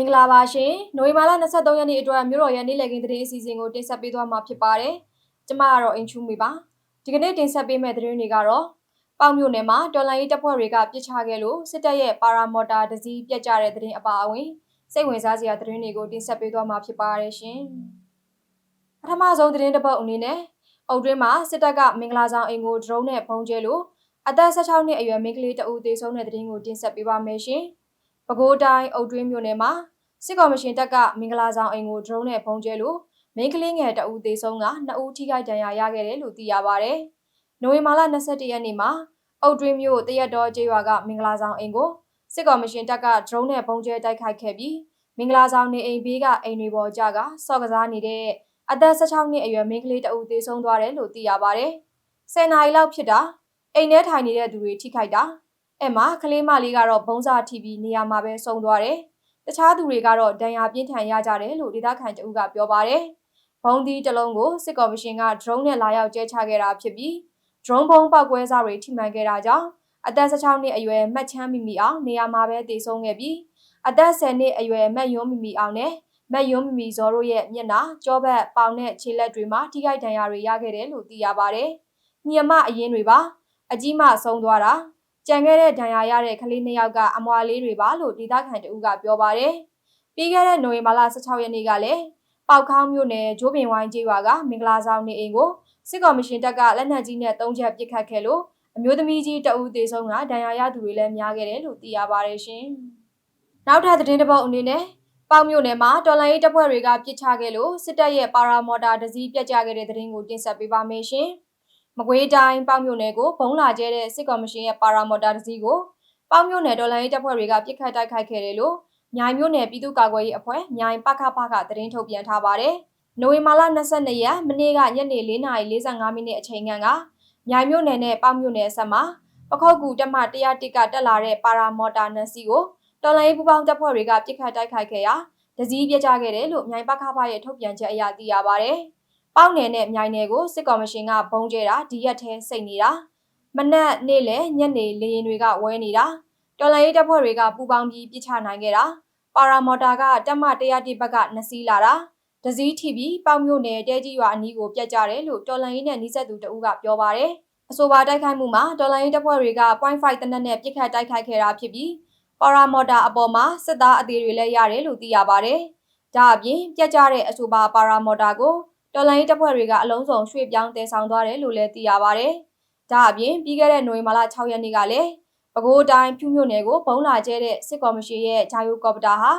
င်္ဂလာပါရှင်။နိုဝင်ဘာလ23ရက်နေ့အတွက်မြို့တော်ရဲ့နေ့လည်ခင်းသတင်းအစီအစဉ်ကိုတင်ဆက်ပေးသွားမှာဖြစ်ပါတယ်။ကျမကတော့အင်ချူမီပါ။ဒီကနေ့တင်ဆက်ပေးမယ့်သတင်းတွေကတော့ပေါင်မြို့နယ်မှာတော်လိုင်းရေးတပ်ဖွဲ့တွေကပြစ်ချခဲ့လို့စစ်တပ်ရဲ့ပါရာမော်တာတစည်းပြတ်ကျတဲ့သတင်းအပါအဝင်စိတ်ဝင်စားစရာသတင်းတွေကိုတင်ဆက်ပေးသွားမှာဖြစ်ပါတယ်ရှင်။ပထမဆုံးသတင်းတစ်ပုဒ်အနေနဲ့အုတ်တွင်းမှာစစ်တပ်ကမင်္ဂလာဆောင်အိမ်ကိုဒရုန်းနဲ့ပုံကျဲလို့အသက်16နှစ်အရွယ်မိန်းကလေးတအူသေဆုံးတဲ့သတင်းကိုတင်ဆက်ပေးပါမယ်ရှင်။ ပဲခူးတိုင်းအုတ်တွင်းမြို့နယ်မှာစစ်ကော်မရှင်တပ်ကမင်္ဂလာဆောင်အိမ်ကိုဒရုန်းနဲ့ပုံကျဲလို့မိန်းကလေးငယ်တအူသေးဆုံးကနှစ်ဦးထိခိုက်ဒဏ်ရာရခဲ့တယ်လို့သိရပါဗျ။နိုဝင်ဘာလ22ရက်နေ့မှာအုတ်တွင်းမြို့တရက်တော်ကျေးရွာကမင်္ဂလာဆောင်အိမ်ကိုစစ်ကော်မရှင်တပ်ကဒရုန်းနဲ့ပုံကျဲတိုက်ခိုက်ခဲ့ပြီးမင်္ဂလာဆောင်နေအိမ်ဘေးကအိမ်တွေပေါ်ကျကစော့ကစားနေတဲ့အသက်16နှစ်အရွယ်မိန်းကလေးတအူသေဆုံးသွားတယ်လို့သိရပါဗျ။10နာရီလောက်ဖြစ်တာအိမ်ထဲထိုင်နေတဲ့သူတွေထိခိုက်တာ အဲ့မှာကလေးမလေးကတော့ဘုံစာထိပြီးနေရာမှာပဲဆုံးသွားတယ်။တခြားသူတွေကတော့ဒဏ်ရာပြင်းထန်ရကြတယ်လို့ဒေသခံတအုပ်ကပြောပါတယ်။ဘုံဒီတလုံးကိုစစ်ကော်မရှင်က drone နဲ့လာရောက်ကျဲချခဲ့တာဖြစ်ပြီး drone ဘုံပောက်ကွဲစားတွေထိမှန်ခဲ့တာကြောင့်အသက်16နှစ်အရွယ်မှတ်ချမ်းမီမီအောင်နေရာမှာပဲတည်ဆုံးခဲ့ပြီးအသက်10နှစ်အရွယ်မတ်ယွန်းမီမီအောင်နဲ့မတ်ယွန်းမီမီဇော်တို့ရဲ့မျက်နှာကြောဘက်ပေါင်နဲ့ခြေလက်တွေမှာထိခိုက်ဒဏ်ရာတွေရခဲ့တယ်လို့သိရပါတယ်။ညမအရင်တွေပါအကြီးမဆုံးသွားတာ ကြံခဲ့တဲ့ဒဏ်ရာရတဲ့ကလေးနှစ်ယောက်ကအမွာလေးတွေပါလို့ဒေသခံတဦးကပြောပါတယ်။ပြီးခဲ့တဲ့နိုဝင်ဘာလ16ရက်နေ့ကလည်းပေါက်ခေါင်းမြို့နယ်ဂျိုးပင်ဝိုင်းကျေးရွာကမင်္ဂလာဆောင်နေအိမ်ကိုစစ်ကော်မရှင်တပ်ကလက်နက်ကြီးနဲ့သုံးချက်ပစ်ခတ်ခဲ့လို့အမျိုးသမီးကြီးတဦးသေဆုံးကဒဏ်ရာရသူတွေလည်းများခဲ့တယ်လို့သိရပါတယ်ရှင်။နောက်ထပ်သတင်းတစ်ပုဒ်အနေနဲ့ပေါင်မြို့နယ်မှာတော်လိုင်းရေးတပ်ဖွဲ့တွေကပစ်ချခဲ့လို့စစ်တပ်ရဲ့ပါရာမော်တာတစည်းပြတ်ကျခဲ့တဲ့သတင်းကိုတင်ဆက်ပေးပါမယ်ရှင်။ မကွေးတိုင်းပေါမြို့နယ်ကိုဘုံလာကျဲတဲ့စစ်ကော်မရှင်ရဲ့ပါရာမော်တာတစည်းကိုပေါမြို့နယ်ဒေါ်လာရေးတပ်ဖွဲ့တွေကပြစ်ခတ်တိုက်ခိုက်ခဲ့တယ်လို့မြိုင်မြို့နယ်ပြည်သူ့ကာကွယ်ရေးအဖွဲ့မြိုင်ပခဖကသတင်းထုတ်ပြန်ထားပါတယ်။နိုဝင်ဘာလ22ရက်မနေ့ကညနေ4:45မိနစ်အချိန်ကမြိုင်မြို့နယ်နဲ့ပေါမြို့နယ်ဆက်မှာပခုတ်ကူတက်မ101ကတက်လာတဲ့ပါရာမော်တာနစီကိုတော်လိုင်းပူပေါင်းတပ်ဖွဲ့တွေကပြစ်ခတ်တိုက်ခိုက်ခဲ့ရာတစည်းပြကြခဲ့တယ်လို့မြိုင်ပခဖရဲ့ထုတ်ပြန်ချက်အရသိရပါတယ်။ ပေါက်နယ်နဲ့မြိုင်နယ်ကိုစစ်ကော်မရှင်ကဘုံကျဲတာဒီရက်ထဲစိတ်နေတာမနက်နေ့လယ်ညနေလေရင်တွေကဝဲနေတာတော်လိုင်းရေးတပ်ဖွဲ့တွေကပူပေါင်းပြီးပြစ်ချနိုင်ခဲ့တာပါရာမော်တာကတက်မ100တိဘက်ကနှစီးလာတာဒစည်းထိပြီးပေါက်မြို့နယ်တဲကြီးရွာအနီးကိုပြတ်ကြတယ်လို့တော်လိုင်းရေးနဲ့နှိစက်သူတဦးကပြောပါတယ်အဆိုပါတိုက်ခိုက်မှုမှာတော်လိုင်းရေးတပ်ဖွဲ့တွေက .5 တနက်နဲ့ပြစ်ခတ်တိုက်ခိုက်ခဲ့တာဖြစ်ပြီးပါရာမော်တာအပေါ်မှာစစ်သားအသေးတွေလည်းရတယ်လို့သိရပါတယ်ဒါအပြင်ပြတ်ကြတဲ့အဆိုပါပါရာမော်တာကို တော်လိုင်းတပ်ဖွဲ့တွေကအလုံးစုံရွှေ့ပြောင်းတည်ဆောင်သွားတယ်လို့လည်းသိရပါဗျ။ဒါအပြင်ပြီးခဲ့တဲ့နိုဝင်ဘာလ6ရက်နေ့ကလည်းပဲခူးတိုင်းဖြူမြို့နယ်ကိုဘုံလာကျဲတဲ့စစ်ကော်မရှင်ရဲ့ဂျာယိုကော်ပတာဟာ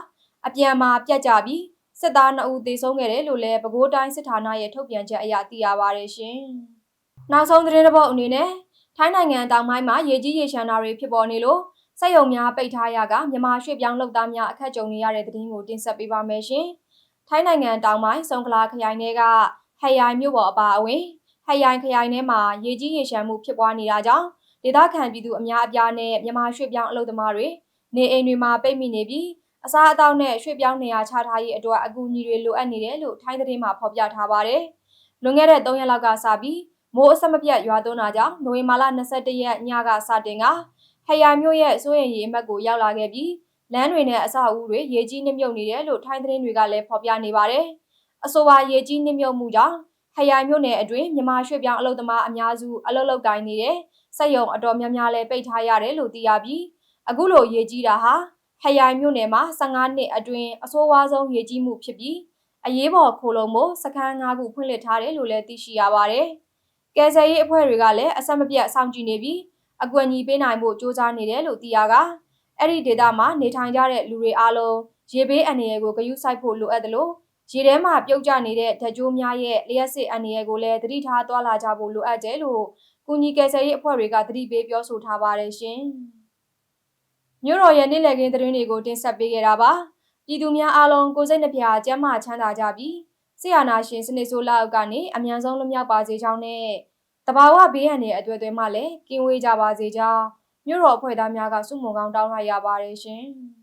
အပြန်မှာပြတ်ကျပြီးစစ်သား2ဦးသေဆုံးခဲ့တယ်လို့လည်းပဲခူးတိုင်းစစ်ဌာနရဲ့ထုတ်ပြန်ချက်အရသိရပါဗျရှင်။နောက်ဆုံးသတင်းတစ်ပုဒ်အနေနဲ့ထိုင်းနိုင်ငံတောင်ပိုင်းမှာရေကြီးရေရှမ်းတာတွေဖြစ်ပေါ်နေလို့စက်ရုံများပိတ်ထားရကမြန်မာရွှေ့ပြောင်းလုပ်သားများအခက်ကြုံနေရတဲ့သတင်းကိုတင်ဆက်ပေးပါမယ်ရှင်။ ထိုင်းနိုင်ငံတောင်ပိုင်းစုံကလာခရိုင်တွေကဟရိုင်မြို့ပေါ်အပါအဝင်ဟရိုင်ခရိုင်ထဲမှာရေကြီးရေရှမ်းမှုဖြစ်ပွားနေတာကြောင့်ဒေသခံပြည်သူအများအပြားနဲ့မြန်မာရွှေ့ပြောင်းအလုပ်သမားတွေနေအိမ်တွေမှာပိတ်မိနေပြီးအစားအသောက်နဲ့ရွှေ့ပြောင်းနေရာချထားရေးအတွက်အကူအညီတွေလိုအပ်နေတယ်လို့ထိုင်းသတင်းမှာဖော်ပြထားပါတယ်။လွန်ခဲ့တဲ့3ရက်လောက်ကစပြီးမိုးအဆက်မပြတ်ရွာသွန်းတာကြောင့်နိုဝင်ဘာလ22ရက်ညကစတင်ကဟရိုင်မြို့ရဲ့စိုးရင်ရီအမတ်ကိုရောက်လာခဲ့ပြီး လမ်းတွေနဲ့အဆောက်အဦတွေရေကြီးနှမြုပ်နေတယ်လို့ထိုင်းသတင်းတွေကလည်းဖော်ပြနေပါတယ်။အဆိုပါရေကြီးနှမြုပ်မှုကြောင့်ခရိုင်မြို့နယ်အတွင်းမြန်မာရွှေ့ပြောင်းအလုပ်သမားအများစုအလုပ်လုပ်ကိုင်နေတဲ့စက်ရုံအတော်များများလည်းပိတ်ထားရတယ်လို့သိရပြီးအခုလိုရေကြီးတာဟာခရိုင်မြို့နယ်မှာ15နှစ်အတွင်းအဆိုးဝါးဆုံးရေကြီးမှုဖြစ်ပြီးအရေးပေါ်ခိုးလုံမှုစခန်း၅ခုဖွင့်လှစ်ထားတယ်လို့လည်းသိရှိရပါတယ်။ကယ်ဆယ်ရေးအဖွဲ့တွေကလည်းအဆက်မပြတ်စောင့်ကြည့်နေပြီးအကွက်ညီပေးနိုင်မှုစ조사နေတယ်လို့သိရက အဲ့ဒီဒေသမှာနေထိုင်ကြတဲ့လူတွေအားလုံးရေဘေးအန္တရာယ်ကိုဂရုစိုက်ဖို့လိုအပ်တယ်လို့ရေထဲမှာပြုတ်ကျနေတဲ့ဓာတ်ကြိုးများရဲ့လျှက်စစ်အန္တရာယ်ကိုလည်းသတိထားသွားလာကြဖို့လိုအပ်တယ်လို့ကုညီကယ်ဆယ်ရေးအဖွဲ့တွေကသတိပေးပြောဆိုထားပါတယ်ရှင်။မြို့တော်ရဲ့နေ့လည်ခင်းသတင်းတွေကိုတင်ဆက်ပေးခဲ့တာပါ။ပြည်သူများအားလုံးကိုစိတ်နှပြကျန်းမာချမ်းသာကြပြီးဆရာနာရှင်စနစ်ဆိုးလောက်ကနေအမြန်ဆုံးလွတ်မြောက်ပါစေကြောင်းနဲ့တဘာဝဘေးအန္တရာယ်အတွေ့အကြုံမှလည်းကင်းဝေးကြပါစေကြောင်း မြို့တော်အဖွဲ့သားများကစုမုံကောင်းတောင်းလိုက်ရပါတယ်ရှင်။